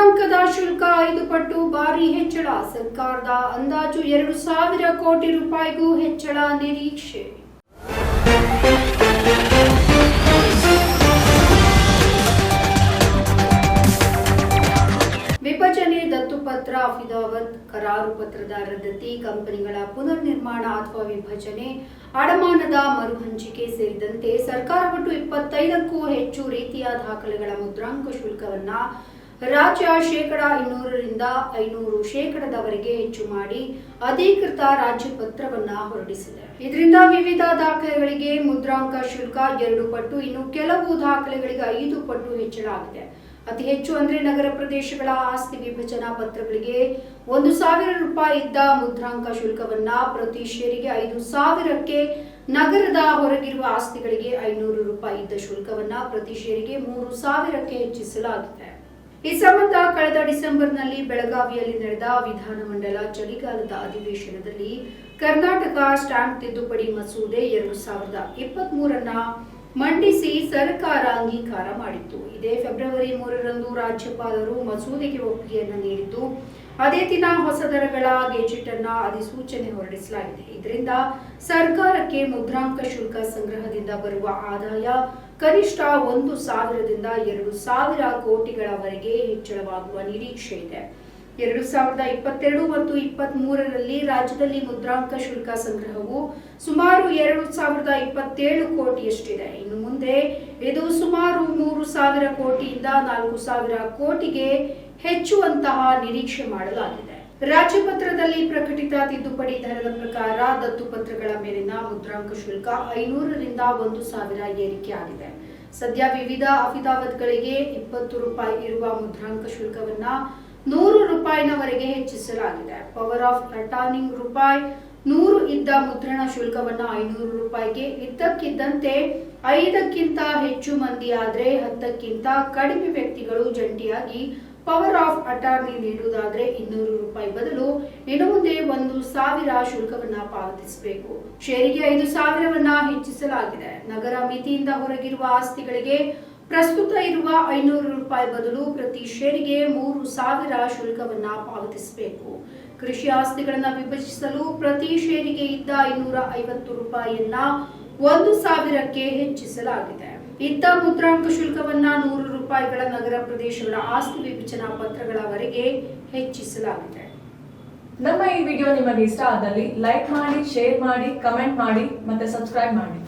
ಮುದ್ರಾಂಕದ ಶುಲ್ಕ ಐದು ಪಟ್ಟು, ಭಾರಿ ಹೆಚ್ಚಳ. ಸರ್ಕಾರದ ಅಂದಾಜು ಎರಡು ಸಾವಿರ ಕೋಟಿ ರೂಪಾಯಿಗೂ ಹೆಚ್ಚಳ ನಿರೀಕ್ಷೆ. ವಿಭಜನೆ ದತ್ತುಪತ್ರ ಅಫಿದಾವತ್ ಕರಾರು ಪತ್ರದ ರದ್ದತಿ, ಕಂಪನಿಗಳ ಪುನರ್ ನಿರ್ಮಾಣ ಅಥವಾ ವಿಭಜನೆ, ಅಡಮಾನದ ಮರುಹಂಚಿಕೆ ಸೇರಿದಂತೆ ಸರ್ಕಾರ ಒಟ್ಟು ಇಪ್ಪತ್ತೈದಕ್ಕೂ ಹೆಚ್ಚು ರೀತಿಯ ದಾಖಲೆಗಳ ಮುದ್ರಾಂಕ ಶುಲ್ಕವನ್ನ ರಾಜ್ಯ ಶೇಕಡ ಇನ್ನೂರರಿಂದ ಐನೂರು ಶೇಕಡದವರೆಗೆ ಹೆಚ್ಚು ಮಾಡಿ ಅಧಿಕೃತ ರಾಜ್ಯ ಪತ್ರವನ್ನ ಹೊರಡಿಸಿದೆ. ಇದರಿಂದ ವಿವಿಧ ದಾಖಲೆಗಳಿಗೆ ಮುದ್ರಾಂಕ ಶುಲ್ಕ ಎರಡು ಪಟ್ಟು, ಇನ್ನು ಕೆಲವು ದಾಖಲೆಗಳಿಗೆ ಐದು ಪಟ್ಟು ಹೆಚ್ಚಳ ಆಗಿದೆ ಅತಿ ಹೆಚ್ಚು ಅಂದ್ರೆ ನಗರ ಪ್ರದೇಶಗಳ ಆಸ್ತಿ ವಿಭಜನಾ ಪತ್ರಗಳಿಗೆ ಒಂದು ಸಾವಿರ ರೂಪಾಯಿ ಇದ್ದ ಮುದ್ರಾಂಕ ಶುಲ್ಕವನ್ನ ಪ್ರತಿ ಶೇರಿಗೆ ಐದು ಸಾವಿರಕ್ಕೆ ನಗರದ ಹೊರಗಿರುವ ಆಸ್ತಿಗಳಿಗೆ ಐನೂರು ರೂಪಾಯಿ ಇದ್ದ ಶುಲ್ಕವನ್ನ ಪ್ರತಿ ಶೇರಿಗೆ ಮೂರು ಸಾವಿರಕ್ಕೆ ಹೆಚ್ಚಿಸಲಾಗಿದೆ. ಈ ಸಂಬಂಧ ಕಳೆದ ಡಿಸೆಂಬರ್ನಲ್ಲಿ ಬೆಳಗಾವಿಯಲ್ಲಿ ನಡೆದ ವಿಧಾನಮಂಡಲ ಚಳಿಗಾಲದ ಅಧಿವೇಶನದಲ್ಲಿ ಕರ್ನಾಟಕ ಸ್ಟ್ಯಾಂಪ್ ತಿದ್ದುಪಡಿ ಮಸೂದೆ ಎರಡು ಸಾವಿರದ ಇಪ್ಪತ್ತ್ ಮೂರನ್ನ ಮಂಡಿಸಿ ಸರ್ಕಾರ ಅಂಗೀಕಾರ ಮಾಡಿತ್ತು. ಇದೇ ಫೆಬ್ರವರಿ ಮೂರರಂದು ರಾಜ್ಯಪಾಲರು ಮಸೂದೆಗೆ ಒಪ್ಪಿಗೆಯನ್ನ ನೀಡಿದ್ದು, ಅದೇ ದಿನ ಹೊಸ ದರಗಳ ಗೆಜೆಟ್ ಅನ್ನ ಅಧಿಸೂಚನೆ ಹೊರಡಿಸಲಾಗಿದೆ. ಇದರಿಂದ ಸರ್ಕಾರಕ್ಕೆ ಮುದ್ರಾಂಕ ಶುಲ್ಕ ಸಂಗ್ರಹದಿಂದ ಬರುವ ಆದಾಯ ಕನಿಷ್ಠ ಒಂದು ಸಾವಿರದಿಂದ ಎರಡು ಸಾವಿರ ಕೋಟಿಗಳವರೆಗೆ ಹೆಚ್ಚಳವಾಗುವ ನಿರೀಕ್ಷೆ ಇದೆ. ಎರಡು ಸಾವಿರದ ಇಪ್ಪತ್ತೆರಡು ಮತ್ತು ಇಪ್ಪತ್ತ್ ಮೂರರಲ್ಲಿ ರಾಜ್ಯದಲ್ಲಿ ಮುದ್ರಾಂಕ ಶುಲ್ಕ ಸಂಗ್ರಹವು ಸುಮಾರು ಎರಡು ಸಾವಿರದ ಇಪ್ಪತ್ತೇಳು ಕೋಟಿಯಷ್ಟಿದೆ. ಇನ್ನು ಮುಂದೆ ಇದು ಸುಮಾರು ಮೂರು ಸಾವಿರ ಕೋಟಿಯಿಂದ ನಾಲ್ಕು ಸಾವಿರ ಕೋಟಿಗೆ ಹೆಚ್ಚುವಂತಹ ನಿರೀಕ್ಷೆ ಮಾಡಲಾಗಿದೆ. ರಾಜ್ಯಪತ್ರದಲ್ಲಿ ಪ್ರಕಟಿತ ತಿದ್ದುಪಡಿ ದರದ ಪ್ರಕಾರ ದತ್ತುಪತ್ರಗಳ ಮೇಲಿನ ಮುದ್ರಾಂಕ ಶುಲ್ಕ ಐನೂರರಿಂದ ಒಂದು ಸಾವಿರ ಏರಿಕೆ ಆಗಿದೆ. ಸದ್ಯ ವಿವಿಧ ಅಫಿದಾವತ್ಗಳಿಗೆ ಇಪ್ಪತ್ತು ರೂಪಾಯಿ ಇರುವ ಮುದ್ರಾಂಕ ಶುಲ್ಕವನ್ನ ನೂರು ರೂಪಾಯಿನವರೆಗೆ ಹೆಚ್ಚಿಸಲಾಗಿದೆ. ಪವರ್ ಆಫ್ ಅಟಾರ್ನಿಂಗ್ ರೂಪಾಯಿ ನೂರು ಇದ್ದ ಮುದ್ರಣ ಶುಲ್ಕವನ್ನ ಐನೂರು ರೂಪಾಯಿಗೆ ಇದ್ದಕ್ಕಿದ್ದಂತೆ ಐದಕ್ಕಿಂತ ಹೆಚ್ಚು ಮಂದಿ ಆದ್ರೆ ಹತ್ತಕ್ಕಿಂತ ಕಡಿಮೆ ವ್ಯಕ್ತಿಗಳು ಜಂಟಿಯಾಗಿ ಪವರ್ ಆಫ್ ಅಟಾರ್ನಿ ನೀಡುವುದಾದ್ರೆ ಇನ್ನೂರು ರೂಪಾಯಿ ಬದಲು ಇನ್ನು ಮುಂದೆ ಒಂದು ಸಾವಿರ ಶುಲ್ಕವನ್ನ ಪಾವತಿಸಬೇಕು. ಶೇರಿಗೆ ಐದು ಸಾವಿರವನ್ನ ಹೆಚ್ಚಿಸಲಾಗಿದೆ. ನಗರ ಮಿತಿಯಿಂದ ಹೊರಗಿರುವ ಆಸ್ತಿಗಳಿಗೆ ಪ್ರಸ್ತುತ ಇರುವ ಐನೂರು ರೂಪಾಯಿ ಬದಲು ಪ್ರತಿ ಶೇರಿಗೆ ಮೂರು ಸಾವಿರ ಶುಲ್ಕವನ್ನ ಪಾವತಿಸಬೇಕು. ಕೃಷಿ ಆಸ್ತಿಗಳನ್ನ ವಿಭಜಿಸಲು ಪ್ರತಿ ಶೇರಿಗೆ ಇದ್ದ ಐನೂರ ಐವತ್ತು ರೂಪಾಯಿಯನ್ನ ಒಂದು ಸಾವಿರಕ್ಕೆ ಹೆಚ್ಚಿಸಲಾಗಿದೆ. ಇದ್ದ ಮುದ್ರಾಂಕ ಶುಲ್ಕವನ್ನ ನೂರು ರೂಪಾಯಿಗಳ ನಗರ ಪ್ರದೇಶಗಳ ಆಸ್ತಿ ವಿಭಜನಾ ಪತ್ರಗಳವರೆಗೆ ಹೆಚ್ಚಿಸಲಾಗಿದೆ. ನಮ್ಮ ಈ ವಿಡಿಯೋ ನಿಮಗೆ ಇಷ್ಟ ಆದಲ್ಲಿ ಲೈಕ್ ಮಾಡಿ, ಶೇರ್ ಮಾಡಿ, ಕಮೆಂಟ್ ಮಾಡಿ ಮತ್ತೆ ಸಬ್ಸ್ಕ್ರೈಬ್ ಮಾಡಿ.